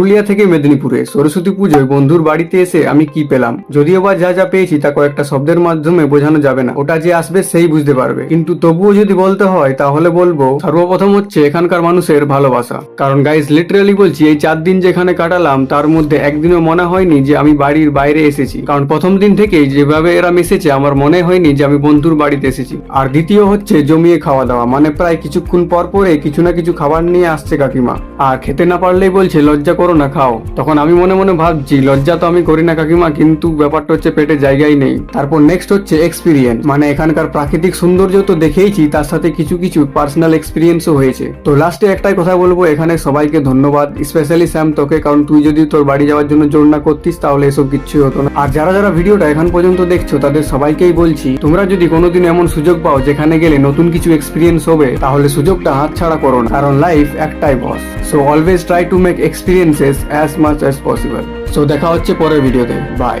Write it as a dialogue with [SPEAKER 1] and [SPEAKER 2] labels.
[SPEAKER 1] পুরুলিয়া থেকে মেদিনীপুরে। সরস্বতী পুজোয় বন্ধুর বাড়িতে এসে আমি কি পেলাম? যদিও বা যা যা পেয়েছি তা কয়েকটা শব্দের মাধ্যমে বোঝানো যাবে না। ওটা যে আসবে সেই বুঝতে পারবে। কিন্তু তবুও যদি বলতে হয়, তাহলে বলব, সর্বপ্রথম হচ্ছে এখানকার মানুষের ভালোবাসা। কারণ গাইজ লিটারালি বলছি, এই চার দিন যেখানে কাটালাম, তার মধ্যে একদিনও মনে হয়নি যে আমি বাড়ির বাইরে এসেছি। কারণ প্রথম দিন থেকেই যেভাবে এরা মিশেছে, আমার মনে হয়নি যে আমি বন্ধুর বাড়িতে এসেছি। আর দ্বিতীয় হচ্ছে জমিয়ে খাওয়া দাওয়া মানে প্রায় কিছুক্ষণ পর পরে কিছু না কিছু খাবার নিয়ে আসছে কাকিমা। আর খেতে না পারলেই বলছে, লজ্জা করো না, খাও। তখন আমি মনে মনে ভাবছি, লজ্জা তো আমি করি না কাকিমা, কিন্তু ব্যাপারটা হচ্ছে পেটে জায়গাই নেই। তারপর নেক্সট হচ্ছে এক্সপিরিয়েন্স মানে এখানকার প্রাকৃতিক সৌন্দর্য তো দেখেইছি, তার সাথে কিছু কিছু পার্সোনাল এক্সপিরিয়েন্সও হয়েছে। তো লাস্টে একটাই কথা বলব, এখানে সবাইকে ধন্যবাদ। স্পেশালি স্যাম তোকে, কারণ তুই যদি তোর বাড়ি যাওয়ার জন্য জোর না করতিস, তাহলে এসব কিচ্ছুই হতো না। আর যারা যারা ভিডিওটা এখন পর্যন্ত দেখছ, তাদের সবাইকেই বলছি, তোমরা যদি কোনোদিন এমন সুযোগ পাও, যেখানে গেলে নতুন কিছু এক্সপিরিয়েন্স হবে, তাহলে সুযোগটা হাতছাড়া করো না। কারণ লাইফ একটাই boss so always try to make experiences as much as possible so দেখা হচ্ছে পরের ভিডিওতে বাই